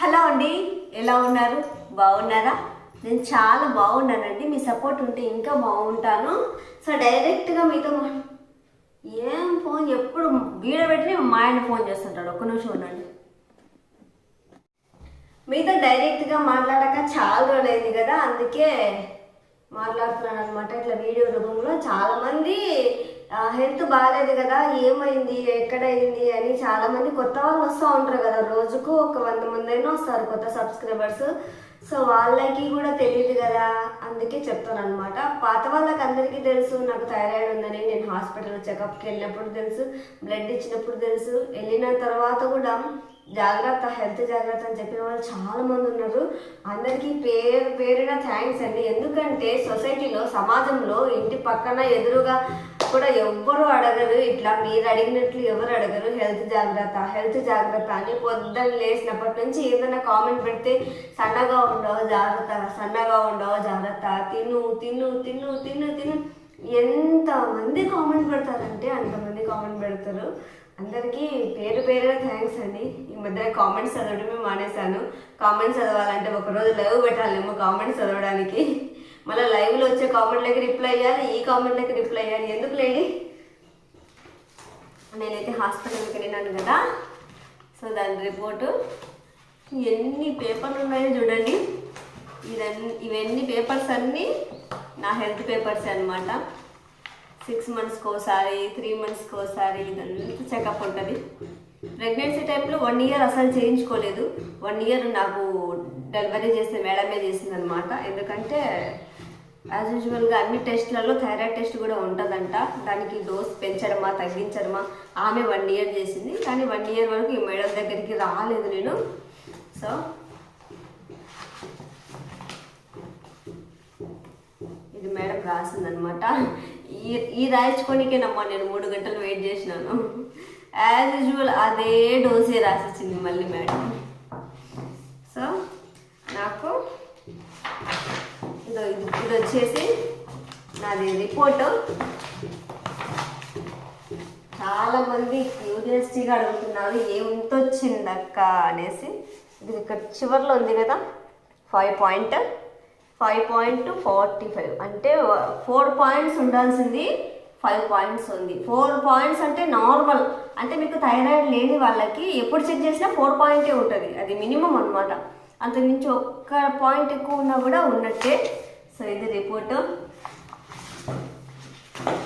Hello అండి ఎలా ఉన్నారు? బాగున్నారా? నేను చాలా బాగున్నానండి. మీ సపోర్ట్ ఉంటే ఇంకా బాగుంటాను. సో డైరెక్ట్గా మీతో ఏం ఫోన్ ఎప్పుడు వీడ పెట్టి మా ఆయన ఫోన్ చేస్తుంటాడు. ఒక్క నిమిషం ఉండండి. మీతో డైరెక్ట్గా మాట్లాడాక చాలా రోజులైంది కదా అందుకే మాట్లాడుతున్నాను అనమాట ఇట్లా వీడియో రూపంలో చాలామంది హెల్త్ బాగాలేదు కదా ఏమైంది ఎక్కడైంది అని చాలా మంది కొత్త వాళ్ళు వస్తూ ఉంటారు కదా రోజుకు ఒక వంద మంది అయినా వస్తారు కొత్త సబ్స్క్రైబర్స్. సో వాళ్ళకి కూడా తెలియదు కదా అందుకే చెప్తాను అనమాట పాత వాళ్ళకి అందరికీ తెలుసు నాకు థైరాయిడ్ ఉందని నేను హాస్పిటల్ చెకప్కి వెళ్ళినప్పుడు తెలుసు బ్లడ్ ఇచ్చినప్పుడు తెలుసు వెళ్ళిన తర్వాత కూడా జాగ్రత్త హెల్త్ జాగ్రత్త అని చెప్పిన వాళ్ళు చాలామంది ఉన్నారు. అందరికీ పేరు పేరున థ్యాంక్స్ అండి. ఎందుకంటే సొసైటీలో సమాజంలో ఇంటి పక్కన ఎదురుగా కూడా ఎవ్వరు అడగరు. ఇట్లా మీరు అడిగినట్లు ఎవరు అడగరు. హెల్త్ జాగ్రత్త హెల్త్ జాగ్రత్త అని పొద్దున్న లేచినప్పటి నుంచి ఏదైనా కామెంట్ పెడితే సన్నగా ఉండవు జాగ్రత్త సన్నగా ఉండవు జాగ్రత్త. తిను తిను తిను తిను తిను. ఎంతమంది కామెంట్ పెడతారంటే అంతమంది కామెంట్ పెడతారు. అందరికీ పేరు పేరుగా థ్యాంక్స్ అండి. ఈ మధ్య కామెంట్స్ చదవడమే మానేశాను. కామెంట్స్ చదవాలంటే ఒకరోజు లైవ్ పెట్టాలేమో కామెంట్స్ చదవడానికి. మళ్ళీ లైవ్లో వచ్చే కామెంట్లకి రిప్లై అయ్యాలి ఈ కామెంట్లకి రిప్లై అయ్యాలి ఎందుకు లేండి? నేనైతే హాస్పిటల్కి వెళ్ళినాను కదా. సో దాని రిపోర్టు ఎన్ని పేపర్లు ఉన్నాయో చూడండి. ఇదన్నీ ఇవన్నీ పేపర్స్ అన్నీ నా హెల్త్ పేపర్స్ అనమాట సిక్స్ మంత్స్కి ఒకసారి త్రీ మంత్స్కి ఒకసారి ఇదంతా చెకప్ ఉంటుంది. ప్రెగ్నెన్సీ టైంలో వన్ ఇయర్ అసలు చేయించుకోలేదు. వన్ ఇయర్ నాకు డెలివరీ చేసే మేడమే చేసిందనమాట ఎందుకంటే యాజ్ యూజువల్గా అన్ని టెస్ట్లలో థైరాయిడ్ టెస్ట్ కూడా ఉంటుందంట. దానికి డోస్ పెంచడమా తగ్గించడమా ఆమె వన్ ఇయర్ చేసింది. కానీ వన్ ఇయర్ వరకు ఈ మేడం దగ్గరికి రాలేదు నేను. సో ఇది మేడం రాసిందనమాట ఈ ఈ రాయించుకోనికేనమ్మా నేను మూడు గంటలు వెయిట్ చేసినాను. యాజ్ యూజువల్ అదే డోసే రాసిచ్చింది మళ్ళీ మేడం. సో నాకు ఇదో ఇది ఇది వచ్చేసి నాది రిపోర్ట్ చాలా మంది క్యూరియాసిటీగా అడుగుతున్నారు ఏమింత వచ్చిందక్క అనేసి. ఇది ఇక్కడ చివర్లో ఉంది కదా five point five point forty five అంటే ఫోర్ పాయింట్స్ ఉండాల్సింది ఫైవ్ పాయింట్స్ ఉంది. ఫోర్ పాయింట్స్ అంటే నార్మల్ అంటే మీకు థైరాయిడ్ లేని వాళ్ళకి ఎప్పుడు చెక్ చేసినా ఫోర్ పాయింటే ఉంటుంది. అది మినిమం అనమాట అంతకుమించి ఒక్క పాయింట్ ఎక్కువ ఉన్నా కూడా ఉన్నట్టే. సో ఇది రిపోర్టు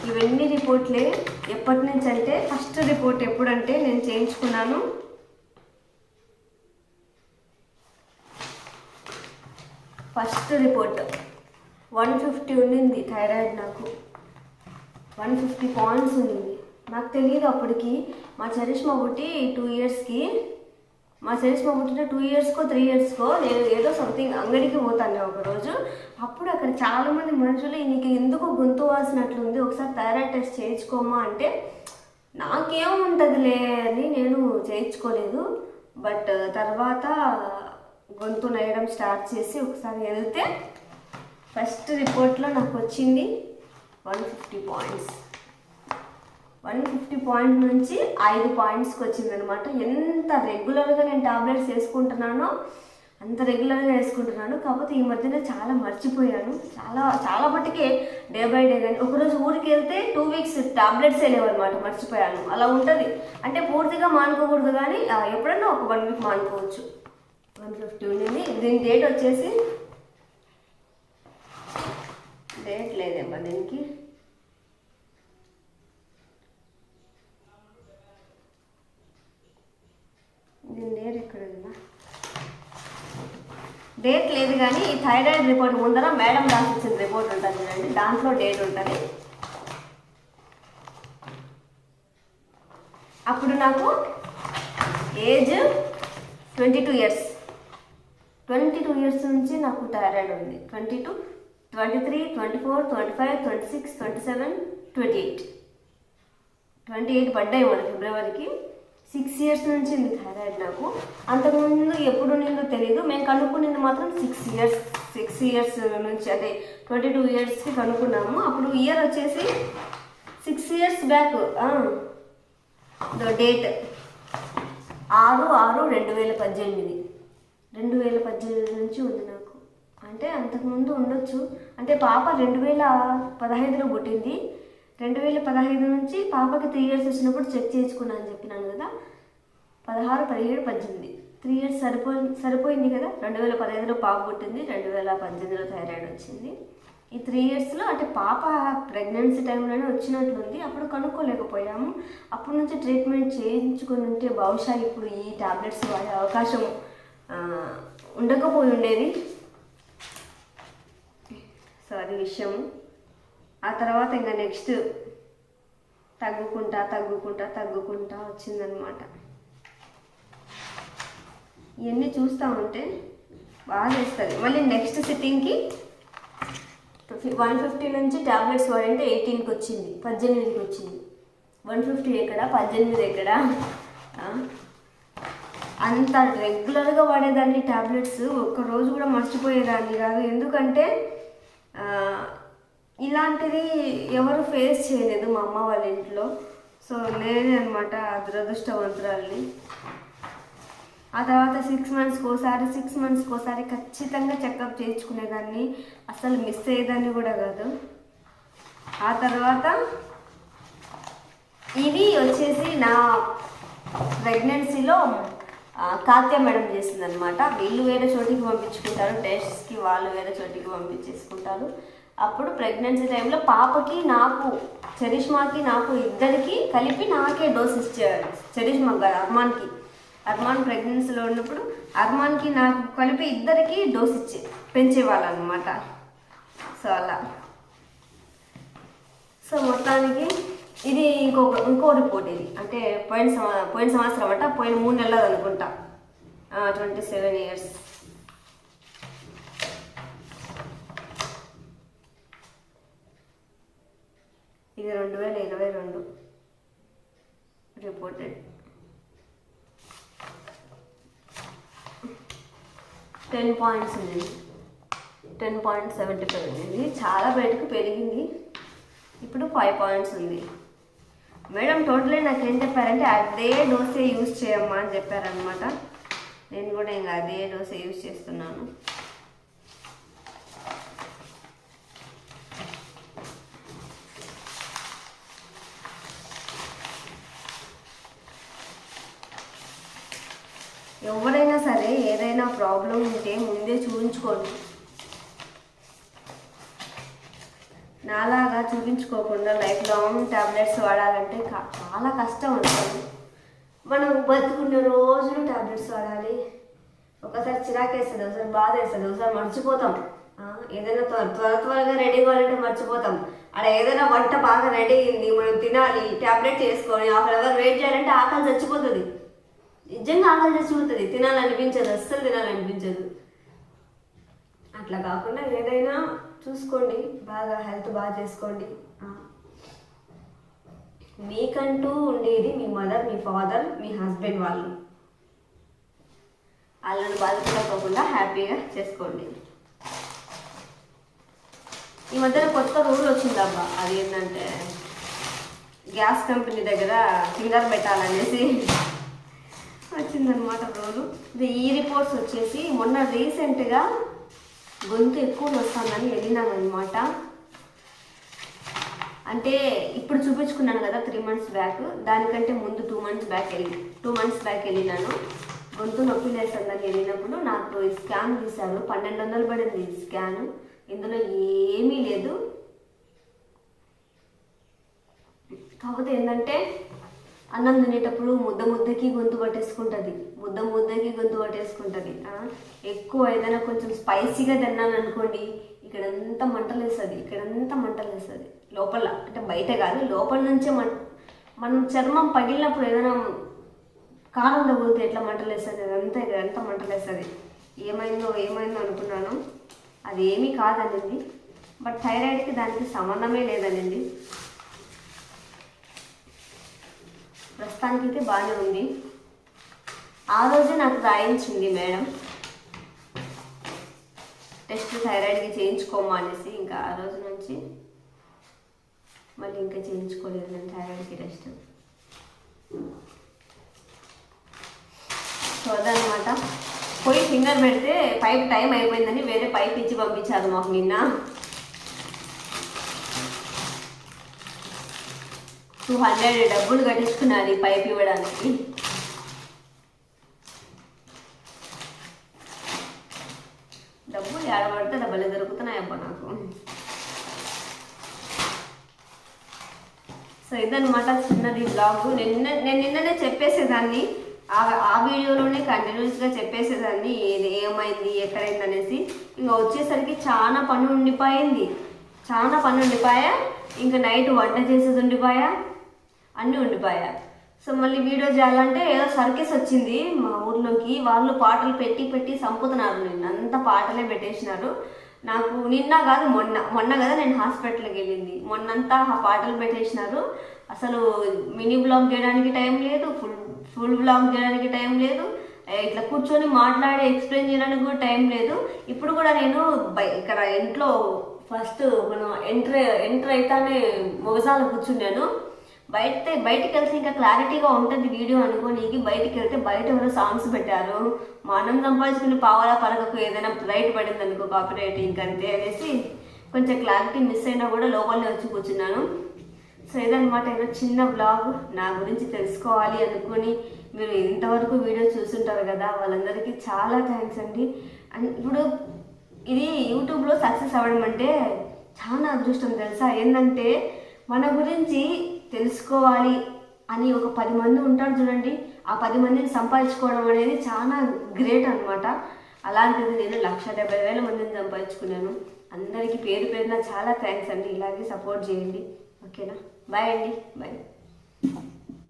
ఇవన్నీ రిపోర్ట్లే ఎప్పటి నుంచి అంటే ఫస్ట్ రిపోర్ట్ ఎప్పుడంటే నేను చేయించుకున్నాను. ఫస్ట్ రిపోర్ట్ వన్ ఫిఫ్టీ ఉండింది థైరాయిడ్ నాకు. వన్ ఫిఫ్టీ పాయింట్స్ ఉండింది నాకు తెలియదు అప్పటికి. మా చరిష్మా ఒకటి టూ ఇయర్స్కి మా సెల్స్ పంపుతుంటే టూ ఇయర్స్కో త్రీ ఇయర్స్కో నేను ఏదో సంథింగ్ అంగడికి పోతాను ఒకరోజు. అప్పుడు అక్కడ చాలామంది మనుషులు నీకు ఎందుకు గొంతు వాసినట్లుంది ఒకసారి థైరాయిడ్ టెస్ట్ చేయించుకోమా? అంటే నాకేముంటుందిలే అని నేను చేయించుకోలేదు. బట్ uh, తర్వాత గొంతు నయడం స్టార్ట్ చేసి ఒకసారి వెళ్తే ఫస్ట్ రిపోర్ట్లో నాకు వచ్చింది one fifty points one fifty point నుంచి ఐదు పాయింట్స్కి వచ్చిందనమాట ఎంత రెగ్యులర్గా నేను టాబ్లెట్స్ వేసుకుంటున్నానో అంత రెగ్యులర్గా వేసుకుంటున్నాను. కాకపోతే ఈ మధ్యన చాలా మర్చిపోయాను. చాలా చాలా మట్టుకే డే బై డే కానీ ఒకరోజు ఊరికి వెళ్తే టూ వీక్స్ టాబ్లెట్స్ వెళ్ళేవన్నమాట మర్చిపోయాను. అలా ఉంటుంది. అంటే పూర్తిగా మానుకోకూడదు కానీ ఎప్పుడన్నా ఒక వన్ వీక్ మానుకోవచ్చు. వన్ ఫిఫ్టీ ఉండింది. దీని డేట్ వచ్చేసి డేట్ లేదేమ్మా దీనికి దీని డేట్ ఎక్కడ ఉందా డేట్ లేదు కానీ ఈ థైరాయిడ్ రిపోర్ట్ ముందర మేడం రాసిచ్చిన రిపోర్ట్ ఉంటుంది చూడండి. దాంట్లో డేట్ ఉంటుంది. అప్పుడు నాకు age twenty two years. Twenty two years నుంచి నాకు థైరాయిడ్ ఉంది. Twenty two twenty three twenty four twenty five twenty six twenty seven twenty eight. Twenty eight పడ్డాయి మన ఫిబ్రవరికి. సిక్స్ ఇయర్స్ నుంచి ఉంది థైరాయిడ్ నాకు అంతకుముందు ఎప్పుడు నిందో తెలియదు మేము కనుక్కునేది మాత్రం సిక్స్ ఇయర్స్ సిక్స్ ఇయర్స్ నుంచి అంటే ట్వంటీ టూ ఇయర్స్కి కనుక్కున్నాము. అప్పుడు ఇయర్ వచ్చేసి సిక్స్ ఇయర్స్ బ్యాక్ డేట్ ఆరు ఆరు రెండు వేల పద్దెనిమిది. రెండు వేల పద్దెనిమిది నుంచి ఉంది నాకు. అంటే అంతకుముందు ఉండొచ్చు. అంటే పాప రెండు వేల పదహైదులో పుట్టింది. రెండు వేల పదహైదు నుంచి పాపకి త్రీ ఇయర్స్ వచ్చినప్పుడు చెక్ చేసుకున్నా అని చెప్పినాను కదా. పదహారు పదిహేడు పద్దెనిమిది. త్రీ ఇయర్స్ సరిపో సరిపోయింది కదా. రెండు వేల పదహైదులో పాప పుట్టింది రెండు వేల పద్దెనిమిదిలో థైరాయిడ్ వచ్చింది. ఈ త్రీ ఇయర్స్లో అంటే పాప ప్రెగ్నెన్సీ టైంలోనే వచ్చినట్లుంది. అప్పుడు కనుక్కోలేకపోయాము. అప్పటి నుంచి ట్రీట్మెంట్ చేయించుకుని ఉంటే బహుశా ఇప్పుడు ఈ టాబ్లెట్స్ వాడే అవకాశం ఉండకపోయి ఉండేది. సో అది విషయము. ఆ తర్వాత ఇంకా నెక్స్ట్ తగ్గుకుంటా తగ్గుకుంటా తగ్గుకుంటా వచ్చిందనమాట. ఇవన్నీ చూస్తూ ఉంటే బాగా చేస్తుంది. మళ్ళీ నెక్స్ట్ సిట్టింగ్కి వన్ ఫిఫ్టీ నుంచి ట్యాబ్లెట్స్ వాడంటే ఎయిటీన్కి వచ్చింది పద్దెనిమిదికి వచ్చింది. వన్ ఫిఫ్టీ ఎక్కడ పద్దెనిమిది ఎక్కడ? అంత రెగ్యులర్గా వాడేదాన్ని ట్యాబ్లెట్స్ ఒక్క రోజు కూడా మర్చిపోయేదాన్ని కాదు. ఎందుకంటే ఇలాంటిది ఎవరు ఫేస్ చేయలేదు మా అమ్మ వాళ్ళ ఇంట్లో. సో నేనే అనమాట దురదృష్టవంతురాల్ని. ఆ తర్వాత సిక్స్ మంత్స్కి ఒకసారి సిక్స్ మంత్స్కి ఒకసారి ఖచ్చితంగా చెకప్ చేయించుకునేదాన్ని. అసలు మిస్ అయ్యేదాన్ని కూడా కాదు. ఆ తర్వాత ఇది వచ్చేసి నా ప్రెగ్నెన్సీలో కాత్య మేడం చేసిందనమాట వీళ్ళు వేరే చోటికి పంపించుకుంటారు టెస్ట్స్కి వాళ్ళు వేరే చోటికి పంపించేసుకుంటారు. అప్పుడు ప్రెగ్నెన్సీ టైంలో పాపకి నాకు చరిష్మాకి నాకు ఇద్దరికి కలిపి నాకే డోస్ ఇచ్చారు చరిష్మా కాదు అర్మాన్కి. అర్మాన్ ప్రెగ్నెన్సీలో ఉన్నప్పుడు అర్మాన్కి నాకు కలిపి ఇద్దరికి డోస్ ఇచ్చే పెంచేవాళ్ళు అనమాట సో అలా. సో మొత్తానికి ఇది ఇంకొక ఇంకో రిపోర్ట్ ఇది. అంటే పోయిన సంవ పోయిన సంవత్సరం అంట పోయిన మూడు నెలలు అనుకుంటా. ట్వంటీ సెవెన్ ఇయర్స్ ఇది రెండు వేల ఇరవై రెండు రిపోర్టెడ్ టెన్ పాయింట్స్ ఉంది. టెన్ పాయింట్ సెవెంటీ ఫైవ్ ఉంది. చాలా బయటకు పెరిగింది. ఇప్పుడు ఫైవ్ పాయింట్స్ ఉంది. మేడం టోటలీ నాకు ఏం చెప్పారంటే అదే డోసే యూజ్ చేయమ్మా అని చెప్పారనమాట నేను కూడా ఇంకా అదే డోసే యూజ్ చేస్తున్నాను. ఎవరైనా సరే ఏదైనా ప్రాబ్లం ఉంటే ముందే చూపించుకోండి. నాలాగా చూపించుకోకుండా లైఫ్ లాంగ్ టాబ్లెట్స్ వాడాలంటే చాలా కష్టం ఉంటుంది మనం బతుకున్న రోజులు టాబ్లెట్స్ వాడాలి. ఒకసారి చిరాకేస్తుంది ఒకసారి బాధ వేస్తుంది ఒకసారి మర్చిపోతాం. ఏదైనా త్వర త్వర త్వరగా రెడీ కావాలంటే మర్చిపోతాం. అక్కడ ఏదైనా వంట బాగా రెడీ అయింది మనం తినాలి టాబ్లెట్ వేసుకొని హాఫ్ అన్ అవర్ వెయిట్ చేయాలంటే ఆకలి చచ్చిపోతుంది. నిజంగా ఆకలి ఉంటుంది. తినాలనిపించదు అస్సలు తినాలనిపించదు. అట్లా కాకుండా ఏదైనా చూసుకోండి బాగా హెల్త్ బాగా చేసుకోండి. మీకంటూ ఉండేది మీ మదర్ మీ ఫాదర్ మీ హస్బెండ్ వాళ్ళు. వాళ్ళని బాధపడకోకుండా హ్యాపీగా చేసుకోండి. ఈ మధ్యన కొత్త రూల్ వచ్చిందబ్బా. అది ఏంటంటే గ్యాస్ కంపెనీ దగ్గర ఫింగర్ పెట్టాలనేసి. వచ్చిందనమాట రోజు. ఇది ఈ రిపోర్ట్స్ వచ్చేసి మొన్న రీసెంట్గా గొంతు ఎక్కువ వస్తుందని వెళ్ళినానమాట అంటే ఇప్పుడు చూపించుకున్నాను కదా త్రీ మంత్స్ బ్యాక్ దానికంటే ముందు టూ మంత్స్ బ్యాక్ వెళ్ళి టూ మంత్స్ బ్యాక్ వెళ్ళినాను. గొంతు నొప్పి లేస్తుందని వెళ్ళినప్పుడు నాకు ఈ స్కాన్ తీశారు. పన్నెండు వందలు పడింది ఈ స్కాన్ ఇందులో ఏమీ లేదు. కాకపోతే ఏంటంటే అన్నం తినేటప్పుడు ముద్ద ముద్దకి గొంతు పట్టేసుకుంటుంది. ముద్ద ముద్దకి గొంతు పట్టేసుకుంటుంది. ఎక్కువ ఏదైనా కొంచెం స్పైసీగా తిన్నాను అనుకోండి ఇక్కడంతా మంటలు వేస్తుంది ఇక్కడంతా మంటలు వేస్తుంది లోపల అంటే బయట కాదు లోపల నుంచే మన మనం చర్మం పగిలినప్పుడు ఏదైనా కారం తగిలితే ఎట్లా మంటలు వేస్తుంది అదంతా ఇదంతా మంటలు వేస్తుంది ఏమైందో ఏమైందో అనుకున్నాను. అది ఏమీ కాదనింది. బట్ థైరాయిడ్కి దానికి సంబంధమే ప్రస్తుతానికి అయితే బాగానే ఉంది. ఆ రోజే నాకు రాయించింది మేడం. టెస్ట్ థైరాయిడ్కి చేయించుకోమా అనేసి ఇంకా ఆ రోజు నుంచి మళ్ళీ ఇంకా చేయించుకోలేదు నేను థైరాయిడ్కి టెస్ట్. సో పోయి ఫింగర్ పెడితే పైప్ టైం అయిపోయిందని వేరే పైప్ ఇచ్చి పంపించారు మాకు నిన్న. టూ హండ్రెడ్ డబ్బులు కట్టించుకున్నారు ఈ పైప్ ఇవ్వడానికి. డబ్బులు ఏడబడితే డబ్బులు దొరుకుతున్నాయి అబ్బా నాకు. సో ఇదనమాట చిన్నది బ్లాగ్. నిన్న నేను నిన్ననే చెప్పేసేదాన్ని. ఆ ఆ వీడియోలోనే కంటిన్యూస్గా చెప్పేసేదాన్ని. ఏది ఏమైంది ఎక్కడైంది అనేసి. ఇంకా వచ్చేసరికి చాలా పని ఉండిపోయింది. చాలా పని ఉండిపోయా? ఇంకా నైట్ వంట చేసేది ఉండిపోయా? అన్నీ ఉండిపోయా సో మళ్ళీ వీడియో చేయాలంటే ఏదో సర్కస్ వచ్చింది మా ఊర్లోకి. వాళ్ళు పాటలు పెట్టి పెట్టి చంపుతున్నారు నిన్న. అంతా పాటలే పెట్టేసినారు. నాకు నిన్న కాదు మొన్న. మొన్న కదా నేను హాస్పిటల్కి వెళ్ళింది. మొన్నంతా ఆ పాటలు పెట్టేసినారు. అసలు మినీ బ్లాగ్ చేయడానికి టైం లేదు ఫుల్ ఫుల్ బ్లాగ్ చేయడానికి టైం లేదు. ఇట్లా కూర్చొని మాట్లాడి ఎక్స్ప్లెయిన్ చేయడానికి కూడా టైం లేదు. ఇప్పుడు కూడా నేను ఇక్కడ ఇంట్లో ఫస్ట్ మనం ఎంటర్ ఎంటర్ అయితేనే మొగజాల కూర్చున్నాను. బయట బయటికి వెళ్తే ఇంకా క్లారిటీగా ఉంటుంది వీడియో అనుకోనికి. బయటికి వెళ్తే బయట ఎవరో సాంగ్స్ పెట్టారు. మనం సంపాదించుకుని పావాలా పలకకు ఏదైనా రైట్ పడింది అనుకో కాపీరైట్ ఇంకంతే అనేసి కొంచెం క్లారిటీ మిస్ అయినా కూడా లోపలనే వచ్చి కూర్చున్నాను. సో ఇదనమాట ఏదో చిన్న బ్లాగ్ నా గురించి తెలుసుకోవాలి అనుకుని మీరు ఇంతవరకు వీడియో చూసుంటారు కదా వాళ్ళందరికీ చాలా థ్యాంక్స్ అండి. అండ్ ఇప్పుడు ఇది యూట్యూబ్లో సక్సెస్ అవ్వడం అంటే చాలా అదృష్టం తెలుసా? ఏంటంటే మన గురించి తెలుసుకోవాలి అని ఒక పది మంది ఉంటారు చూడండి. ఆ పది మందిని సంపాదించుకోవడం అనేది చాలా గ్రేట్ అనమాట అలాంటిది నేను లక్ష డెబ్బై వేల మందిని సంపాదించుకున్నాను. అందరికీ పేరు పేరున చాలా థ్యాంక్స్ అండి. ఇలాగే సపోర్ట్ చేయండి. ఓకేనా? బాయ్ అండి. బాయ్.